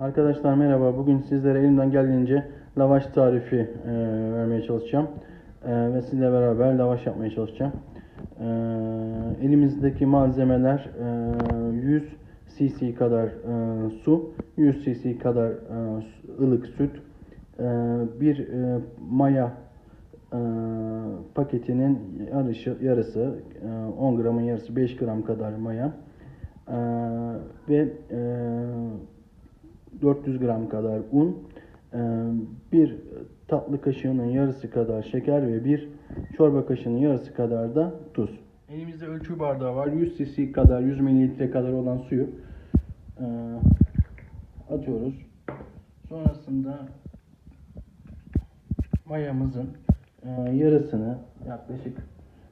Arkadaşlar merhaba. Bugün sizlere elimden geldiğince lavaş tarifi e, vermeye çalışacağım. E, ve sizle beraber lavaş yapmaya çalışacağım. E, elimizdeki malzemeler e, 100 cc kadar e, su, 100 cc kadar e, ılık süt, e, bir e, maya e, paketinin yarışı, yarısı, e, 10 gramın yarısı 5 gram kadar maya e, ve e, 400 gram kadar un, e, bir tatlı kaşığının yarısı kadar şeker ve bir çorba kaşığının yarısı kadar da tuz. Elimizde ölçü bardağı var. 100 cc kadar, 100 mililitre kadar olan suyu e, atıyoruz. Sonrasında mayamızın e, yarısını yaklaşık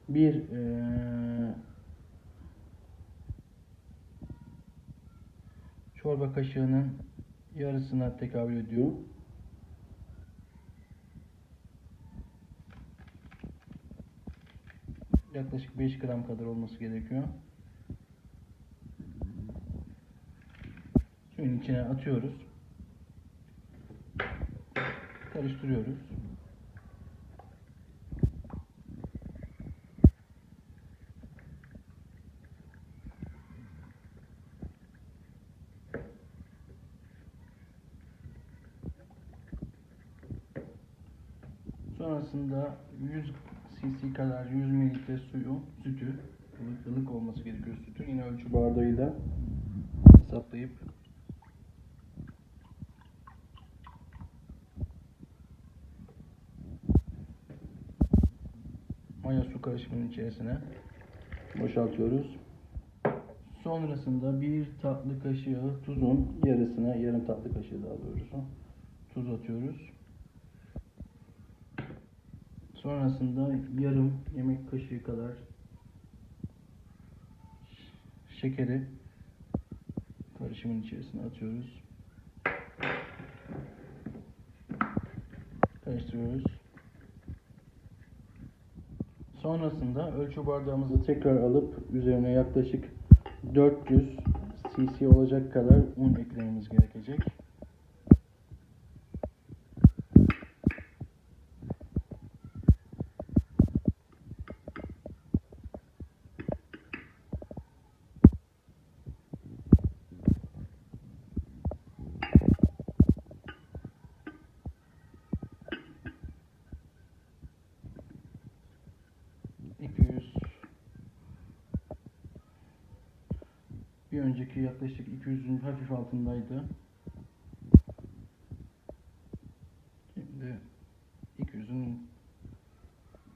bir çorba kaşığının yarısına tekabül ediyor. Yaklaşık 5 gram kadar olması gerekiyor. Suyun içine atıyoruz. Karıştırıyoruz. Sonrasında 100 cc kadar 100 mililitre suyu, sütü, ılık olması gerekiyor sütün. Yine ölçü bardağıyla hesaplayıp maya su karışımının içerisine boşaltıyoruz. Sonrasında bir tatlı kaşığı tuzun yarısına, yarım tatlı kaşığı daha doğrusu tuz atıyoruz. Sonrasında yarım yemek kaşığı kadar şekeri karışımın içerisine atıyoruz. Karıştırıyoruz. Sonrasında ölçü bardağımızı tekrar alıp üzerine yaklaşık 400 cc olacak kadar un eklememiz gerekecek. ...200... Bir önceki yaklaşık 200'ün hafif altındaydı. Şimdi 200'ün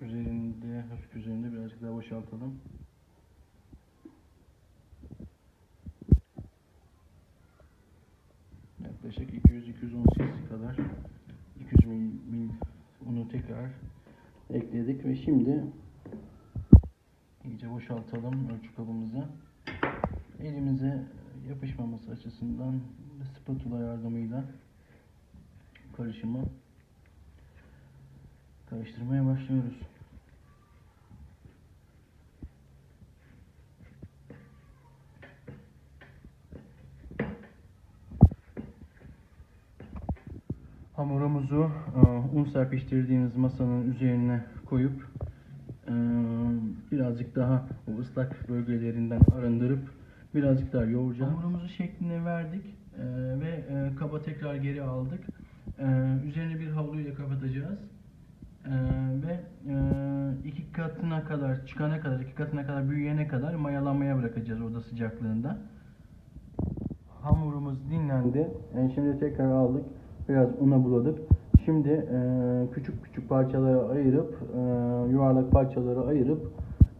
üzerinde, hafif üzerinde birazcık daha boşaltalım. Yaklaşık 200-210 cc kadar 200 mil, mil unu tekrar ekledik ve şimdi iyice boşaltalım ölçü kabımıza. Elimize yapışmaması açısından spatula yardımıyla karışımı karıştırmaya başlıyoruz. Hamurumuzu e, un serpiştirdiğiniz masanın üzerine koyup birazcık daha o ıslak bölgelerinden arındırıp birazcık daha yoğuracağız. Hamurumuzu şeklini verdik e, ve e, kaba tekrar geri aldık. E, üzerine bir havluyla kapatacağız. Ve e, iki katına kadar çıkana kadar, iki katına kadar büyüyene kadar mayalanmaya bırakacağız oda sıcaklığında. Hamurumuz dinlendi. E, şimdi tekrar aldık. Biraz una buladık. Şimdi e, küçük küçük parçalara ayırıp, e, yuvarlak parçalara ayırıp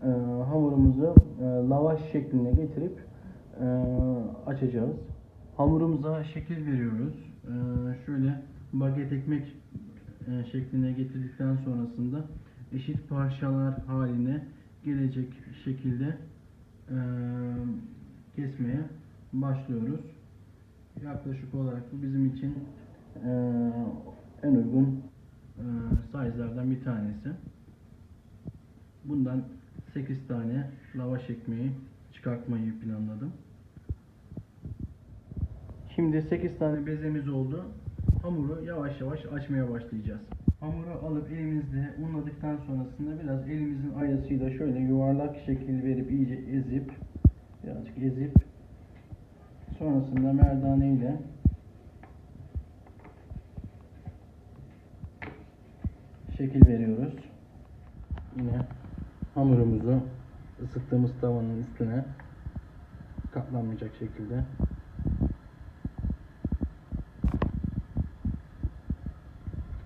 e, hamurumuzu e, lavaş şekline getirip e, açacağız. Hamurumuza şekil veriyoruz. E, şöyle baget ekmek e, şekline getirdikten sonrasında eşit parçalar haline gelecek şekilde e, kesmeye başlıyoruz. Yaklaşık olarak bu bizim için e, en uygun e, size'lardan bir tanesi. Bundan 8 tane lavaş ekmeği çıkartmayı planladım. Şimdi 8 tane bezemiz oldu. Hamuru yavaş yavaş açmaya başlayacağız. Hamuru alıp elimizde unladıktan sonrasında biraz elimizin ayasıyla şöyle yuvarlak şekil verip iyice ezip birazcık ezip sonrasında merdane ile şekil veriyoruz. Yine hamurumuzu ısıttığımız tavanın üstüne katlanmayacak şekilde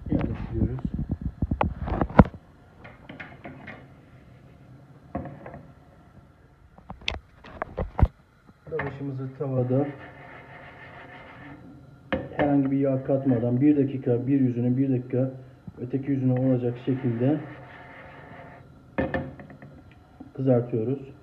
yerleştiriyoruz. Lavaşımızı tavada herhangi bir yağ katmadan bir dakika bir yüzüne bir dakika öteki yüzüne olacak şekilde kızartıyoruz.